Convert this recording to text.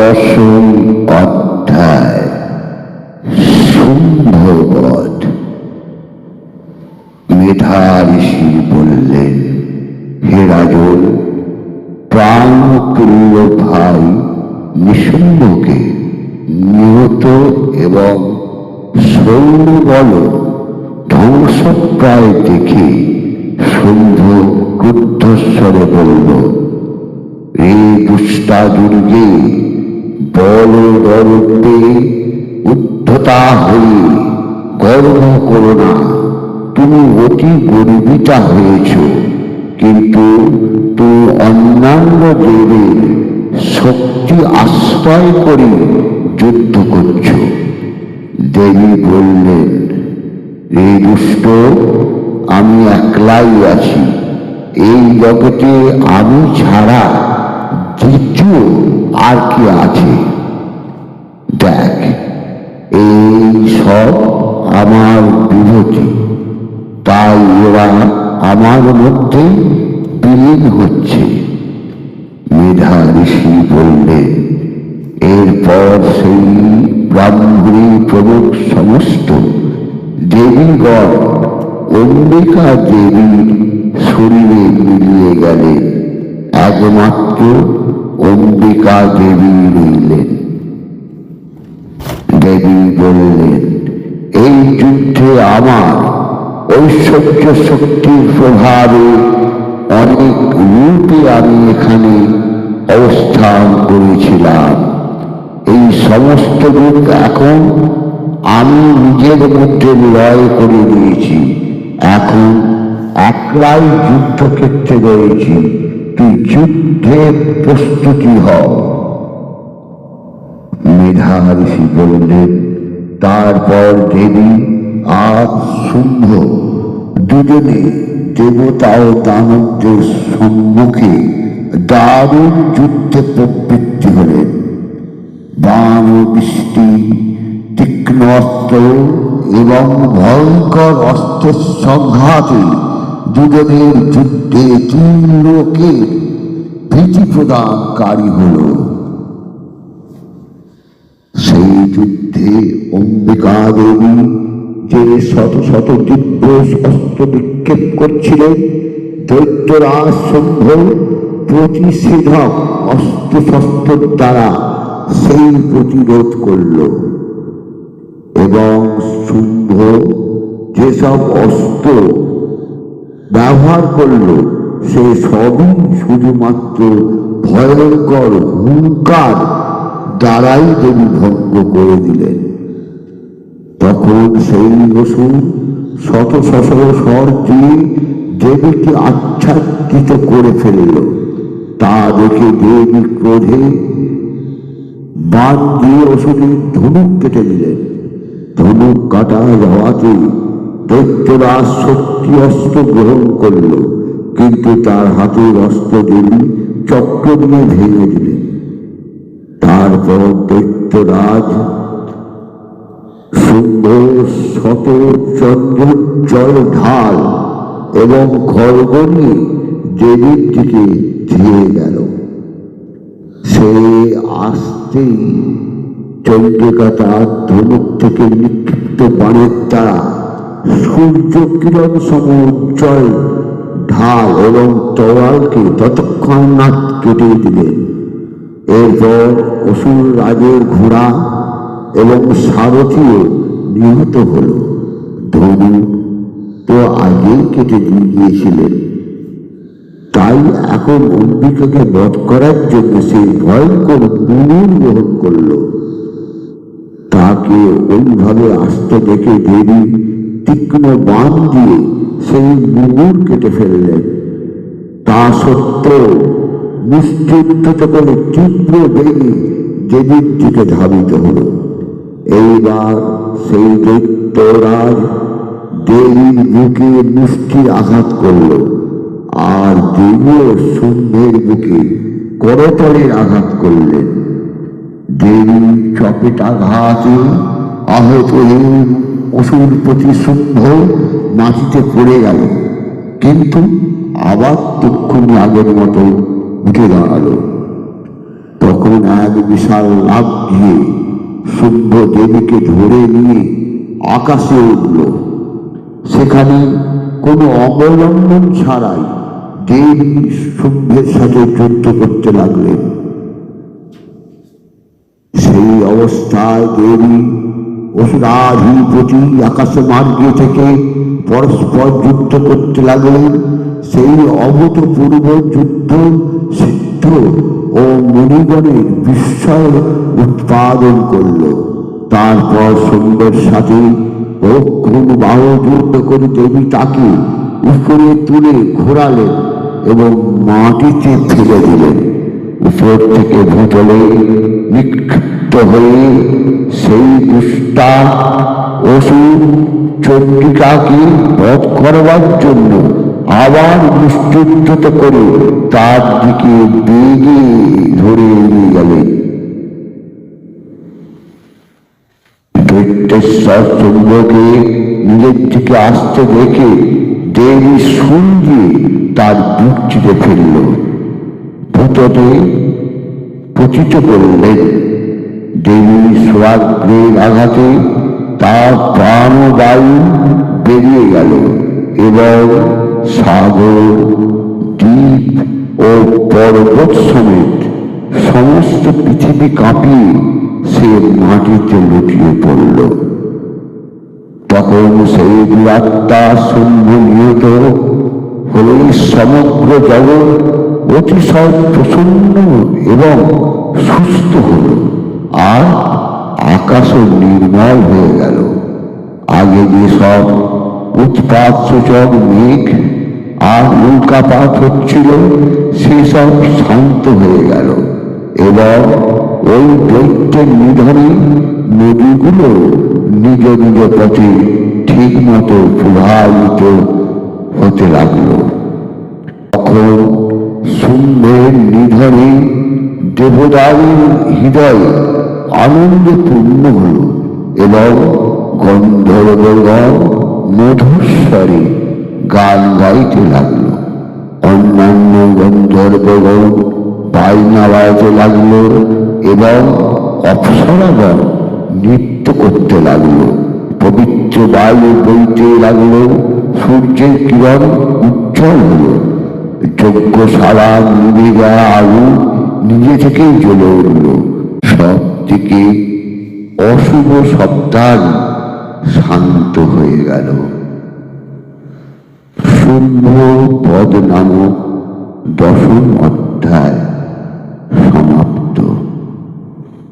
দশম অধ্যায় শুম্ভবধ মেধা ঋষি বললেন, হে রাজন, প্রাণপ্রিয় ভাই নিশুম্ভকে নিহত এবং সৌরবল ধ্বংসপ্রায় দেখে শুম্ভ ক্রুদ্ধস্বরে বলল এই দুষ্টা দুর্গে গর্বে উদ্ধতা হয়ে গর্ব করো না। তুমি অতি গর্বিতা হয়েছ, কিন্তু তুমি অন্যান্য দেবের শক্তি আশ্রয় করে যুদ্ধ করছ। দেবী বললেন এই দুষ্ট, আমি একলাই আছি। এই জগতে আমি ছাড়া দ্বিতীয় আর কি আছে? দেখ এই সব আমার বিভূতি। তাই এরা আমার মধ্যে বিলীন হচ্ছে। মেধা ঋষি বললেন এরপর সেই ব্রাহ্মণী প্রমুখ সমস্ত দেবীগণ, অম্বিকা দেবীর শরীরে মিলিয়ে গেলেন একমাত্র অম্বিকা দেবী দেবী বললেন, এই যুদ্ধে আমার ঐশ্বর্য শক্তির প্রভাবে অনেক রূপে আমি এখানে অবস্থান করেছিলাম। এই সমস্ত রূপ এখন আমি নিজের মধ্যে লয় করে দিয়েছি। এখন একলাই যুদ্ধক্ষেত্রে রয়েছি। তুই যুদ্ধে প্রস্তুতি হ। মেধা ঋষি বললেন তারপর দেবী আর শুম্ভ দুজনে দেবতা ও দানবদের সম্মুখে দারুণ যুদ্ধে প্রবৃত্তি হলেন বাণ ও বৃষ্টি, তীক্ষ্ণ অস্ত্র এবং ভয়ঙ্কর অস্ত্রের সংঘাতে দুজনের যুদ্ধে তিন লোকের ভীতি প্রদানকারী হলো সেই যুদ্ধে অম্বিকা দেবী যে শত শত দিব্য অস্ত্র বিক্ষেপ করছিলেন, দৈত্যরাজ শম্ভ প্রতিষেধক অস্ত্র শস্ত্রের দ্বারা সেই প্রতিরোধ করল। এবং শুম্ভ যেসব অস্ত্র ব্যবহার করল, সে সবই শুধুমাত্র ভয়ঙ্কর হুঙ্কার দ্বারাই দেবী ভঙ্গ করে দিলেন। তখন সেই অসুর শত শত স্বর দিয়ে দেবীকে আচ্ছাদিত করে ফেলল। তা দেখে দেবী ক্রোধে বাদ দিয়ে অসুরের ধনুক কেটে দিলেন। ধনুক কাটা যাওয়াতে দৈত্যরাজ শক্তি অস্ত্র গ্রহণ করল, কিন্তু তার হাতের অস্ত্র দেবী চক্র দিয়ে ভেঙে দিলেন। তারপর দৈত্যরাজ শত ঢাল এবং দেবীর দিকে ধীরে গেল। সে আসতেই চন্দ্রিকা তার ধনুক থেকে নিক্ষিপ্ত বাণের দ্বারা সূর্য কিরণ সম উজ্জ্বল ঢাল এবং তওয়ালকে ততক্ষণাৎ কেটে দিলেন। এরপর অসুর রাজের ঘোড়া এবং সারথীও নিহত হল। ধনু তো আগেই কেটে দিয়ে গিয়েছিলেন। তাই এখন অম্বিকাকে বধ করার জন্য সেই ভয়ঙ্কর মুনুর গ্রহণ করল। তাকে ওইভাবে আসতে দেখে দেবী তীক্ষ্ণ বান দিয়ে সেই মুগুর কেটে ফেললেন। তা সত্ত্বেও মুষ্টিউদ্ধত করে তীব্র বেগে দেবীর দিকে ধাবিত হল, এইবার সেই দৈত্যরাজ দেবীর বুকে মুষ্টির আঘাত করল আর দেবীও শুম্ভের বুকে করতলের আঘাত করলেন। দেবী চপেটাঘাতে আহত অসুর প্রতি শুম্ভ মাটিতে পড়ে গেল। কিন্তু আবার তক্ষুনি আগের মতো উঠে দাঁড়াল তখন এক বিশাল লাভ দিয়ে শুদ্ধ দেবীকে ধরে নিয়ে আকাশে উঠল। সেখানে কোনো অবলম্বন ছাড়াই দেবী শুভ্যের সাথে যুদ্ধ করতে লাগলেন। সেই অবস্থায় দেবী অসুরাধিপতি আকাশ মার্গে থেকে পরস্পর যুদ্ধ করতে লাগলেন। সেই অভূতপূর্ব যুদ্ধ সিদ্ধ ও মণিগণের বিস্ময় উৎপাদন করল। তারপর সুন্দর সাথে অক্ষণ বাহু যুদ্ধ করে দেবী তাকে উপরে তুলে ঘোরালেন এবং মাটিতে ফেলে দিলেন। উপর থেকে ভূতলে নিক্ষিপ্ত হয়ে সেই দুষ্টা অসুর চন্ডিকাকে বধ করবার জন্য আবার মুষ্টিদ্ধত করে তার দিকে বেগে ধরে নিয়ে গেলেন বৃত্তেশ্বর চন্দ্রকে নিজের দিকে আসতে দেখে দেবী দিয়ে তার বুক চিরে ফেলল। ভূততে পতিত করলেন। দেবী সোয়াগ্রের আঘাতে তার প্রাণবায়ু বেরিয়ে গেল এবং সাগর, দ্বীপ ও পর্বত সমেত সমস্ত পৃথিবী কাঁপিয়ে সে মাটিতে লুটিয়ে পড়ল। তখন সেই দুরাত্মা শূন্য নিহত হলে সমগ্র জগৎ অতিশয় প্রসন্ন এবং সুস্থ হল। আর আকাশও নির্মল হয়ে গেল। আগে যেসব উৎপাত সূচক মেঘ আর উল্কাপাত হচ্ছিল, সেসব শান্ত হয়ে গেল। এবং ওই দৈত্যের নিধনে নদীগুলো নিজ নিজ পথে ঠিক মতো প্রবাহিত হতে লাগল। তখন শুম্ভের নিধনে দেবদারের হৃদয় আনন্দপূর্ণ হল এবং গন্ধর্বগণ মধুস্বরে গান গাইতে লাগল। অন্যান্য গন্ধর্বগণ বায়না বাজাতে লাগল এবং অপ্সরাগণ নৃত্য করতে লাগল। পবিত্র বায়ু বইতে লাগল, সূর্যের কিরণ উজ্জ্বল হলো। যজ্ঞশালা নিভে যাওয়া আলু নিজে থেকেই জ্বলে উঠল। সব দিকে অশুভ শব্দান শান্ত হয়ে গেল। শুভ পদ নামক দশম অধ্যায়